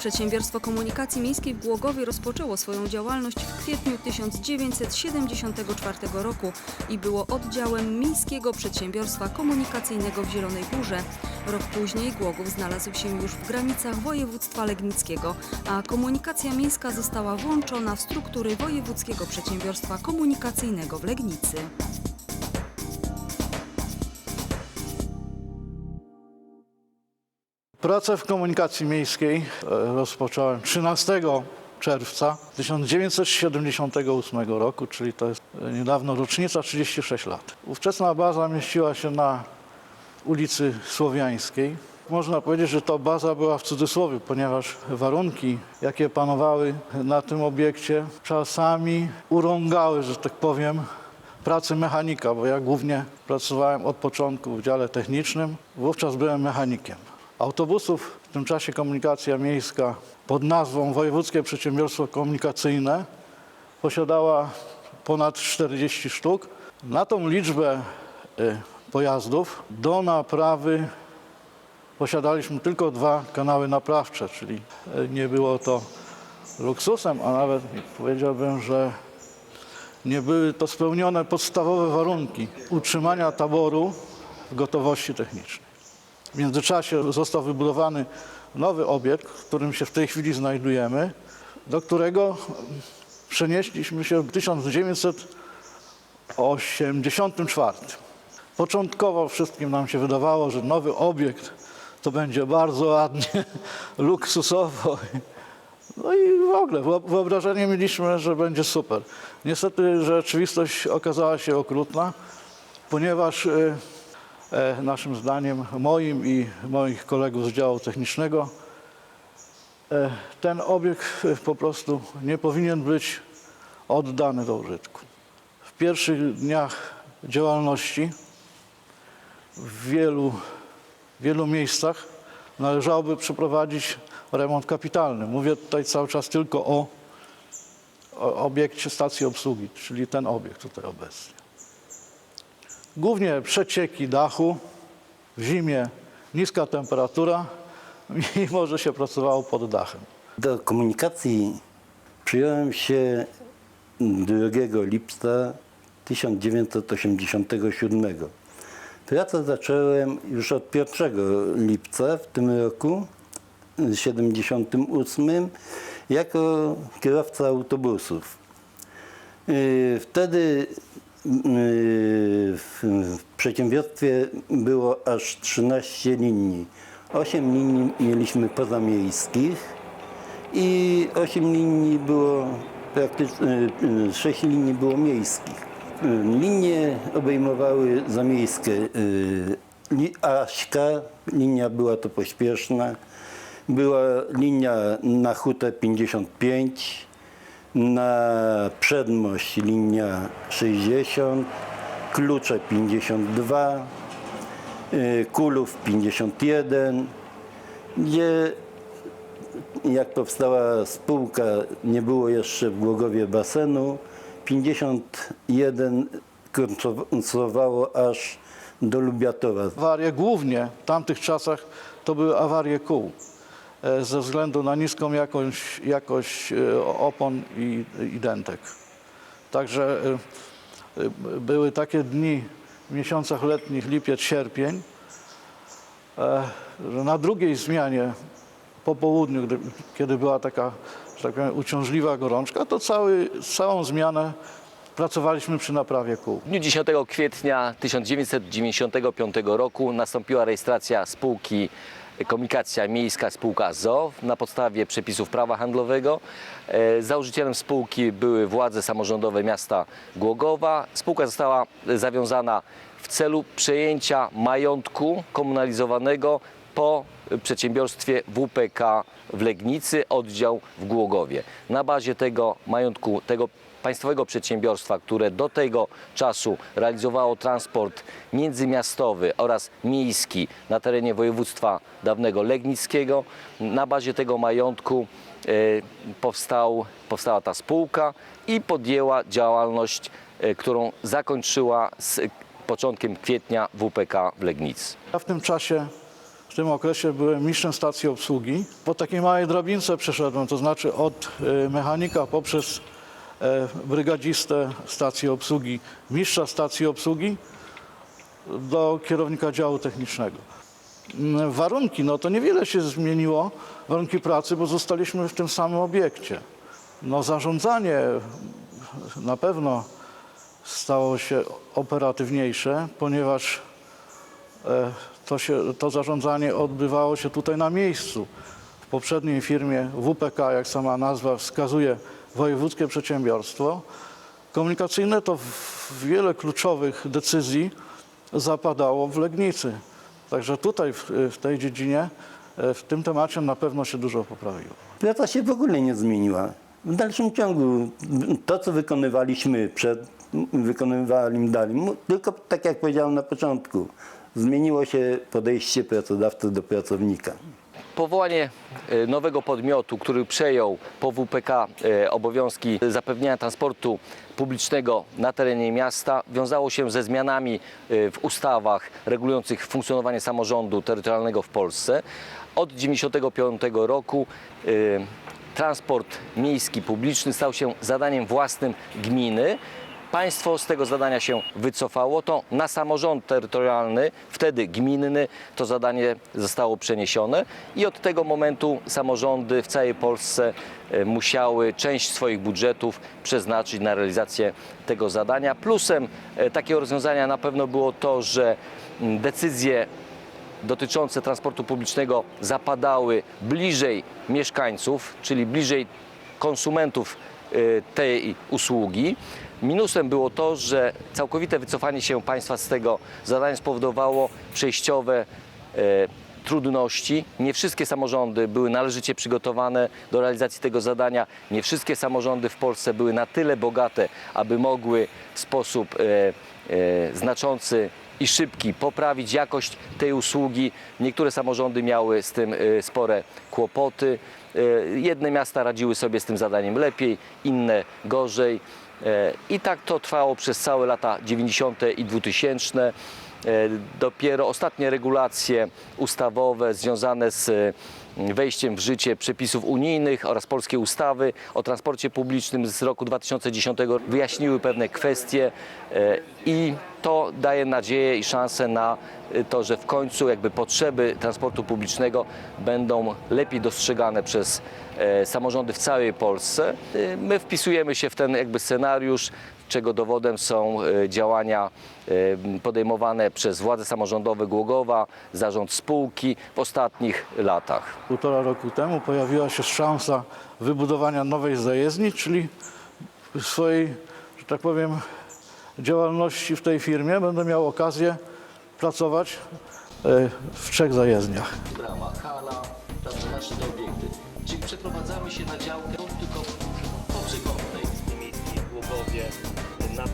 Przedsiębiorstwo Komunikacji Miejskiej w Głogowie rozpoczęło swoją działalność w kwietniu 1974 roku i było oddziałem Miejskiego Przedsiębiorstwa Komunikacyjnego w Zielonej Górze. Rok później Głogów znalazł się już w granicach województwa legnickiego, a komunikacja miejska została włączona w struktury Wojewódzkiego Przedsiębiorstwa Komunikacyjnego w Legnicy. Pracę w komunikacji miejskiej e, rozpocząłem 13 czerwca 1978 roku, czyli to jest e, niedawno rocznica 36 lat. Ówczesna baza mieściła się na ulicy Słowiańskiej. Można powiedzieć, że to baza była w cudzysłowie, ponieważ warunki, jakie panowały na tym obiekcie, czasami urągały, że tak powiem, pracy mechanika, bo ja głównie pracowałem od początku w dziale technicznym. Wówczas byłem mechanikiem. Autobusów w tym czasie komunikacja miejska pod nazwą Wojewódzkie Przedsiębiorstwo Komunikacyjne posiadała ponad 40 sztuk. Na tą liczbę y, pojazdów do naprawy posiadaliśmy tylko dwa kanały naprawcze, czyli y, nie było to luksusem, a nawet powiedziałbym, że nie były to spełnione podstawowe warunki utrzymania taboru w gotowości technicznej. W międzyczasie został wybudowany nowy obiekt, w którym się w tej chwili znajdujemy, do którego przenieśliśmy się w 1984. Początkowo wszystkim nam się wydawało, że nowy obiekt to będzie bardzo ładnie, luksusowo. No i w ogóle wyo- wyobrażenie mieliśmy, że będzie super. Niestety rzeczywistość okazała się okrutna, ponieważ y, naszym zdaniem, moim i moich kolegów z działu technicznego, e, ten obiekt e, po prostu nie powinien być oddany do użytku. W pierwszych dniach działalności w wielu, wielu miejscach należałoby przeprowadzić remont kapitalny. Mówię tutaj cały czas tylko o, o obiekcie stacji obsługi, czyli ten obiekt tutaj obecnie. Głównie przecieki dachu, w zimie niska temperatura, mimo że się pracowało pod dachem. Do komunikacji przyjąłem się 2 lipca 1987. Pracę zacząłem już od 1 lipca w tym roku, w 78, jako kierowca autobusów. Yy, Wtedy w przedsiębiorstwie było aż 13 linii. 8 linii mieliśmy pozamiejskich i 8 linii było praktycznie, 6 linii było miejskich. Linie obejmowały zamiejskie li- Aśka, linia była to pośpieszna, była linia na Hutę 55, na Przedmość linia 60, Klucze 52, y, Kulów 51, gdzie jak powstała spółka, nie było jeszcze w Głogowie basenu. 51 kursowało aż do Lubiatowa. Awarie głównie w tamtych czasach to były awarie kół ze względu na niską jakość, jakość e, opon i, i dentek. Także e, e, były takie dni w miesiącach letnich, lipiec, sierpień, e, że na drugiej zmianie po południu, gdy, kiedy była taka, że tak powiem, uciążliwa gorączka, to cały, całą zmianę pracowaliśmy przy naprawie kół. W dniu 10 kwietnia 1995 roku nastąpiła rejestracja spółki Komunikacja Miejska Spółka ZO na podstawie przepisów prawa handlowego. E, Założycielem spółki były władze samorządowe miasta Głogowa. Spółka została zawiązana w celu przejęcia majątku komunalizowanego po przedsiębiorstwie WPK w Legnicy, oddział w Głogowie. Na bazie tego majątku, tego państwowego przedsiębiorstwa, które do tego czasu realizowało transport międzymiastowy oraz miejski na terenie województwa dawnego legnickiego. Na bazie tego majątku e, powstał, powstała ta spółka i podjęła działalność, e, którą zakończyła z początkiem kwietnia WPK w Legnicy. Ja w tym czasie W tym okresie byłem mistrzem stacji obsługi. Po takiej małej drabince przeszedłem, to znaczy od e, mechanika poprzez brygadzistę stacji obsługi, mistrza stacji obsługi do kierownika działu technicznego. Mm, Warunki, no to niewiele się zmieniło, warunki pracy, bo zostaliśmy w tym samym obiekcie. No zarządzanie na pewno stało się operatywniejsze, ponieważ e, to, się, to zarządzanie odbywało się tutaj na miejscu. W poprzedniej firmie WPK, jak sama nazwa wskazuje, wojewódzkie przedsiębiorstwo komunikacyjne, to wiele kluczowych decyzji zapadało w Legnicy. Także tutaj w, tej dziedzinie, e, w tym temacie na pewno się dużo poprawiło. Praca się w ogóle nie zmieniła. W dalszym ciągu to, co wykonywaliśmy przed, wykonywali dalej, tylko tak jak powiedziałem na początku, zmieniło się podejście pracodawcy do pracownika. Powołanie e, nowego podmiotu, który przejął po WPK e, obowiązki zapewniania transportu publicznego na terenie miasta, wiązało się ze zmianami e, w ustawach regulujących funkcjonowanie samorządu terytorialnego w Polsce. Od 1995 roku transport miejski publiczny stał się zadaniem własnym gminy. Państwo z tego zadania się wycofało, to na samorząd terytorialny, wtedy gminny, to zadanie zostało przeniesione i od tego momentu samorządy w całej Polsce e, musiały część swoich budżetów przeznaczyć na realizację tego zadania. Plusem e, takiego rozwiązania na pewno było to, że mm, decyzje dotyczące transportu publicznego zapadały bliżej mieszkańców, czyli bliżej konsumentów tej usługi. Minusem było to, że całkowite wycofanie się państwa z tego zadania spowodowało przejściowe e, trudności. Nie wszystkie samorządy były należycie przygotowane do realizacji tego zadania. Nie wszystkie samorządy w Polsce były na tyle bogate, aby mogły w sposób e, znaczący i szybki poprawić jakość tej usługi. Niektóre samorządy miały z tym e, spore kłopoty. E, Jedne miasta radziły sobie z tym zadaniem lepiej, inne gorzej. E, I tak to trwało przez całe lata 90. i 2000. E, Dopiero ostatnie regulacje ustawowe związane z wejściem w życie przepisów unijnych oraz polskiej ustawy o transporcie publicznym z roku 2010 wyjaśniły pewne kwestie e, i to daje nadzieję i szansę na e, to, że w końcu jakby potrzeby transportu publicznego będą lepiej dostrzegane przez e, samorządy w całej Polsce. My wpisujemy się w ten jakby scenariusz, czego dowodem są e, działania e, podejmowane przez władze samorządowe Głogowa, zarząd spółki w ostatnich latach. Półtora roku temu pojawiła się szansa wybudowania nowej zajezdni, czyli w swojej, że tak powiem, działalności w tej firmie będę miał okazję pracować e, w trzech zajezdniach. Brama, hala, nasze te obiekty. Czyli przeprowadzamy się na działkę tylko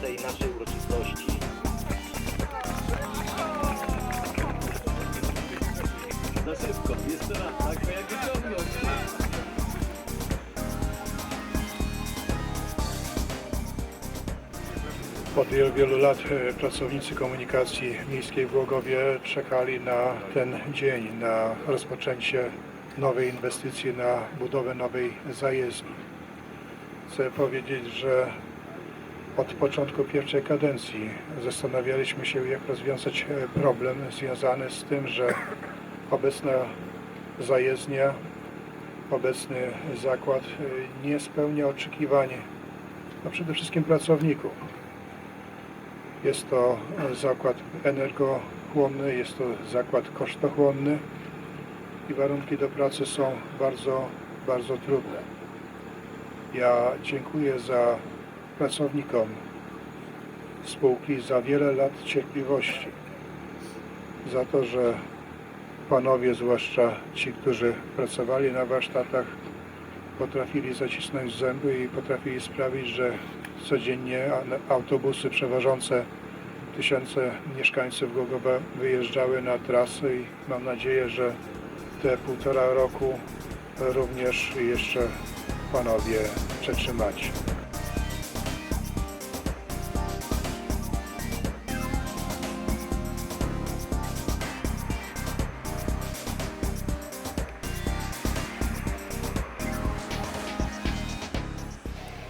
tej naszej uroczystości. Za szybko, jeszcze raz, tak? Bo jak wyciągnął. Od wielu, wielu lat e, pracownicy komunikacji miejskiej w Głogowie czekali na ten dzień, na rozpoczęcie nowej inwestycji, na budowę nowej zajezdni. Chcę powiedzieć, że od początku pierwszej kadencji zastanawialiśmy się, jak rozwiązać e, problem związany z tym, że obecna zajezdnia, obecny zakład e, nie spełnia oczekiwań no przede wszystkim pracowników. Jest to zakład energochłonny, jest to zakład kosztochłonny i warunki do pracy są bardzo, bardzo trudne. Ja dziękuję za pracownikom spółki za wiele lat cierpliwości, za to, że panowie, zwłaszcza ci, którzy pracowali na warsztatach, potrafili zacisnąć zęby i potrafili sprawić, że codziennie autobusy przewożące tysiące mieszkańców Głogowa wyjeżdżały na trasy i mam nadzieję, że te półtora roku również jeszcze panowie przetrzymacie.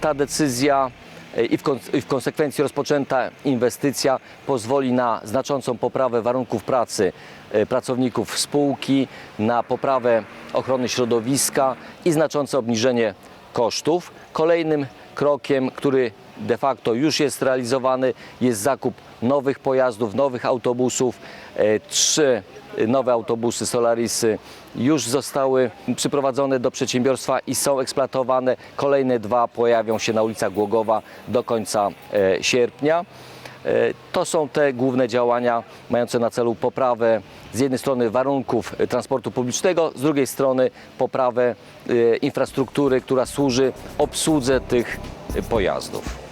Ta decyzja e, i w, i w konsekwencji rozpoczęta inwestycja pozwoli na znaczącą poprawę warunków pracy e, pracowników spółki, na poprawę ochrony środowiska i znaczące obniżenie kosztów. Kolejnym krokiem, który de facto już jest realizowany, jest zakup nowych pojazdów, nowych autobusów. E, Trzy nowe autobusy Solarisy już zostały przyprowadzone do przedsiębiorstwa i są eksploatowane. Kolejne dwa pojawią się na ulicach Głogowa do końca e, sierpnia. E, To są te główne działania mające na celu poprawę z jednej strony warunków transportu publicznego, z drugiej strony poprawę infrastruktury, która służy obsłudze tych pojazdów.